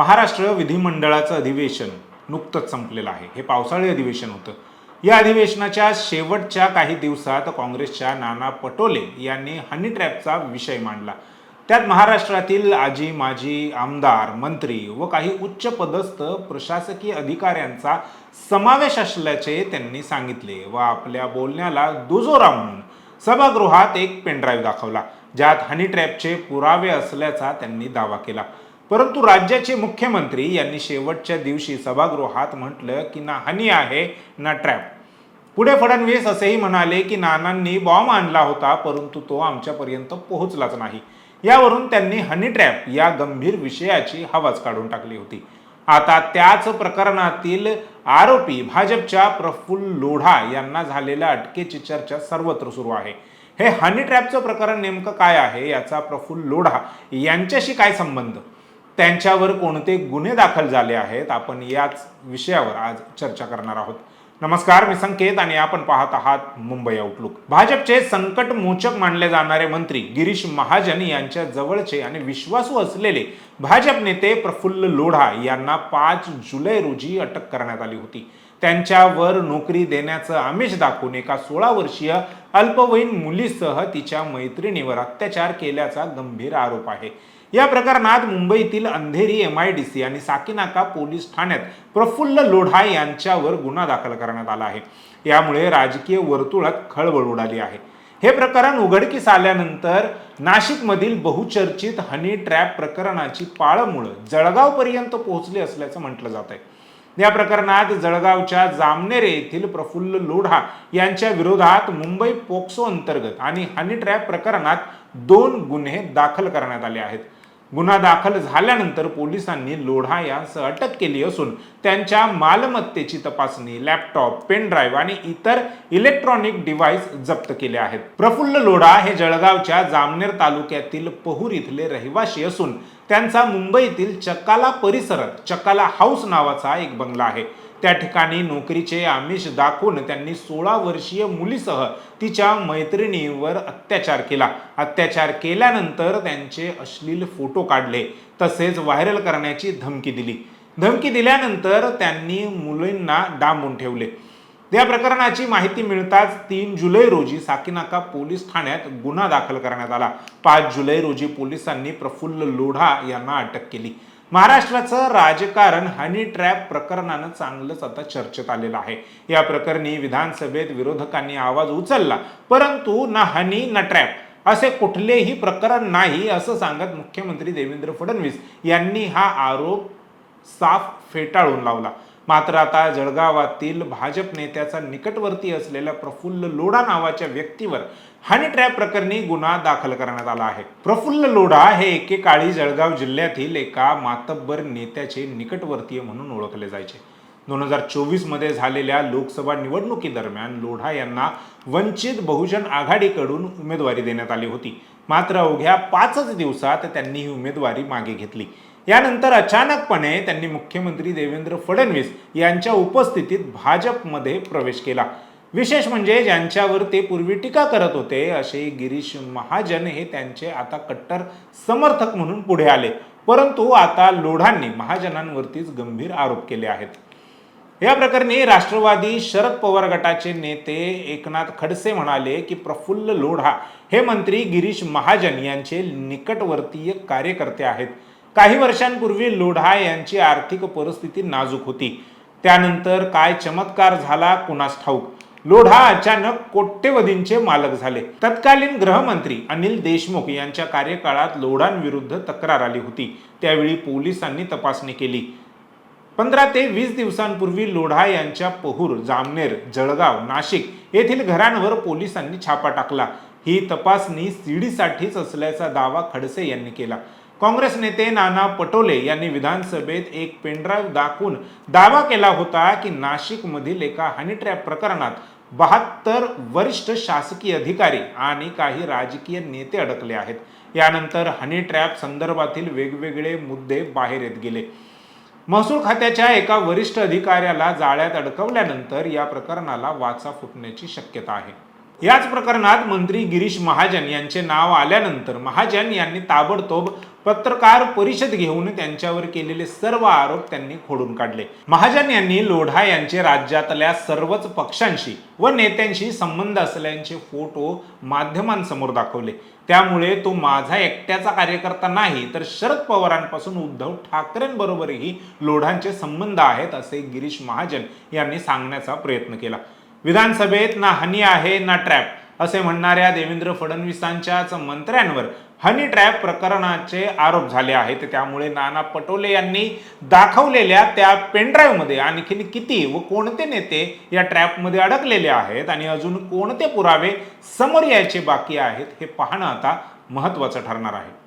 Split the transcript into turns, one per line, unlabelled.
महाराष्ट्र विधिमंडळाचं अधिवेशन नुकतंच संपलेलं आहे. हे पावसाळी अधिवेशन होतं. या अधिवेशनाच्या शेवटच्या काही दिवसात काँग्रेसच्या नाना पटोले यांनी हनी ट्रॅपचा विषय मांडला. त्यात महाराष्ट्रातील आजी माजी आमदार मंत्री व काही उच्च पदस्थ प्रशासकीय अधिकाऱ्यांचा समावेश असल्याचे त्यांनी सांगितले व आपल्या बोलण्याला दुजोरा म्हणून सभागृहात एक पेनड्राईव्ह दाखवला ज्यात हनी ट्रॅपचे पुरावे असल्याचा त्यांनी दावा केला. परंतु राज्याचे मुख्यमंत्री यांनी शेवटच्या दिवशी सभागृहात म्हटलं की ना हनी आहे ना ट्रॅप पुढे फडणवीस असेही म्हणाले की नानांनी बॉम्ब आणला होता परंतु तो आमच्यापर्यंत पोहोचलाच नाही. यावरून त्यांनी हनी ट्रॅप या गंभीर विषयाची हवाच काढून टाकली होती. आता त्याच प्रकरणातील आरोपी भाजपच्या प्रफुल्ल लोढा यांना झालेल्या अटकेची चर्चा सर्वत्र सुरू आहे. हे हनी ट्रॅपचं प्रकरण नेमकं काय आहे याचा प्रफुल्ल लोढा यांच्याशी काय संबंध? त्यांच्यावर कोणते गुन्हे दाखल झाले आहेत आपण याच विषयावर आज चर्चा करणार आहोत. नमस्कार मी संकेत आणि आपण पाहत आहात मुंबई आउटलुक भाजपचे संकट मोचक मानले जाणारे मंत्री गिरीश महाजन यांच्या जवळचे आणि विश्वासू असलेले भाजप नेते प्रफुल्ल लोढा यांना पाच जुलै रोजी अटक करण्यात आली होती. त्यांच्यावर नोकरी देण्याचं आमिष दाखवून एका सोळा वर्षीय अल्पवयीन मुलीसह तिच्या मैत्रिणीवर अत्याचार केल्याचा गंभीर आरोप आहे. या प्रकरणात मुंबईतील Andheri M I D C आणि साकीनाका पोलीस ठाण्यात प्रफुल्ल लोढा यांच्यावर गुन्हा दाखल करण्यात आला आहे. यामुळे राजकीय वर्तुळात खळबळ उडाली आहे. हे प्रकरण उघडकीस आल्यानंतर नाशिकमधील बहुचर्चित हनी ट्रॅप प्रकरणाची पाळमुळं जळगावपर्यंत पोहोचली असल्याचं म्हटलं जात आहे या प्रकरणात जळगावच्या जामनेर येथील प्रफुल्ल लोढा यांच्या विरोधात मुंबई पोक्सो अंतर्गत आणि हनी ट्रॅप प्रकरणात दोन गुन्हे दाखल करण्यात आले आहेत. गुन्हा दाखल झाल्यानंतर पोलिसांनी लोढा यांस अटक केली असून त्यांच्या मालमत्तेची तपासणी लॅपटॉप पेन ड्राईव्ह आणि इतर इलेक्ट्रॉनिक डिव्हाइस जप्त केले आहेत. प्रफुल्ल लोढा हे जळगावच्या जामनेर तालुक्यातील पहूर इथले रहिवासी असून त्यांचा मुंबईतील चकाला परिसरात चकाला हाऊस नावाचा एक बंगला आहे. त्या ठिकाणी नोकरीचे आमिष दाखवून त्यांनी सोळा वर्षीय मुलीसह तिच्या मैत्रिणीवर अत्याचार केला. अत्याचार केल्यानंतर त्यांचे अश्लील फोटो काढले तसेच व्हायरल करण्याची धमकी दिली. धमकी दिल्यानंतर त्यांनी मुलींना डांबून ठेवले. या प्रकरणाची माहिती मिळताच तीन जुलै रोजी साकीनाका पोलीस ठाण्यात गुन्हा दाखल करण्यात आला. पाच जुलै रोजी पोलिसांनी प्रफुल्ल लोढा यांना अटक केली. महाराष्ट्राचं राजकारण हनी ट्रॅप प्रकरणानं चांगलंच आता चर्चेत आलेलं आहे. या प्रकरणी विधानसभेत विरोधकांनी आवाज उचलला परंतु ना हनी ना ट्रॅप असे कुठलेही प्रकरण नाही असं सांगत मुख्यमंत्री देवेंद्र फडणवीस यांनी हा आरोप साफ फेटाळून लावला. मात्र आता जळगावातील भाजप नेत्याचा निकटवर्ती असलेल्या प्रफुल्ल लोढा नावाच्या व्यक्तीवर हनी ट्रॅप प्रकरणी गुन्हा दाखल करण्यात आला आहे. प्रफुल्ल लोढा हे एकेकाळी जळगाव जिल्ह्यातील एका मातब्बर नेत्याचे निकटवर्तीय म्हणून ओळखले जायचे. दोन हजार चोवीसमध्ये झालेल्या लोकसभा निवडणुकीदरम्यान लोढा यांना वंचित बहुजन आघाडीकडून उमेदवारी देण्यात आली होती. मात्र अवघ्या पाचच दिवसात त्यांनी ही उमेदवारी मागे घेतली. यानंतर अचानकपणे त्यांनी मुख्यमंत्री देवेंद्र फडणवीस यांच्या उपस्थितीत भाजपमध्ये प्रवेश केला. विशेष म्हणजे ज्यांच्यावर ते पूर्वी टीका करत होते असे गिरीश महाजन हे त्यांचे आता कट्टर समर्थक म्हणून पुढे आले. परंतु आता लोढांनी महाजनांवरतीच गंभीर आरोप केले आहेत. या प्रकरणी राष्ट्रवादी शरद पवार गटाचे नेते एकनाथ खडसे म्हणाले की प्रफुल्ल लोढा हे मंत्री गिरीश महाजन यांचे निकटवर्तीय कार्यकर्ते आहेत. काही वर्षांपूर्वी लोढा यांची आर्थिक परिस्थिती नाजूक होती. त्यानंतर काय चमत्कार झाला कुणास ठाऊक? लोढा अचानक कोट्यवधींचे मालक झाले. तत्कालीन गृहमंत्री अनिल देशमुख यांच्या कार्यकाळात लोढांविरुद्ध तक्रार आली होती. त्यावेळी पोलिसांनी तपासणी केली. पंधरा ते वीस दिवसांपूर्वी लोढा यांच्या पहूर जामनेर जळगाव नाशिक येथील घरांवर पोलिसांनी छापा टाकला. ही तपासणी सीडीसाठीच असल्याचा दावा खडसे यांनी केला. काँग्रेस नेते नाना पटोले यांनी विधानसभेत एक पेनड्राईव्ह दाखवून दावा केला होता की नाशिकमधील एका हनीट्रॅप प्रकरणात बहात्तर वरिष्ठ शासकीय अधिकारी आणि काही राजकीय नेते अडकले आहेत. यानंतर हनी ट्रॅप संदर्भातील वेगवेगळे मुद्दे बाहेर येत गेले. महसूल खात्याच्या एका वरिष्ठ अधिकाऱ्याला जाळ्यात अडकवल्यानंतर या प्रकरणाला वाचा फुटण्याची शक्यता आहे. याच प्रकरणात मंत्री गिरीश महाजन यांचे नाव आल्यानंतर महाजन यांनी ताबडतोब पत्रकार परिषद घेऊन त्यांच्यावर केलेले सर्व आरोप त्यांनी खोडून काढले. महाजन यांनी लोढा यांचे राज्यातल्या सर्वच पक्षांशी व नेत्यांशी संबंध असल्याचे फोटो माध्यमांसमोर दाखवले. त्यामुळे तो माझा एकट्याचा कार्यकर्ता नाही तर शरद पवारांपासून उद्धव ठाकरेंबरोबरही लोढांचे संबंध आहेत असे गिरीश महाजन यांनी सांगण्याचा प्रयत्न केला. विधानसभेत ना हनी आहे ना ट्रॅप असे म्हणणाऱ्या देवेंद्र फडणवीसांच्याच मंत्र्यांवर हनी ट्रॅप प्रकरणाचे आरोप झाले आहेत. त्यामुळे नाना पटोले यांनी दाखवलेल्या त्या पेनड्राईव्हमध्ये आणखीन किती व कोणते नेते या ट्रॅपमध्ये अडकलेले आहेत आणि अजून कोणते पुरावे समोर यायचे बाकी आहेत हे पाहणं आता महत्त्वाचं ठरणार आहे.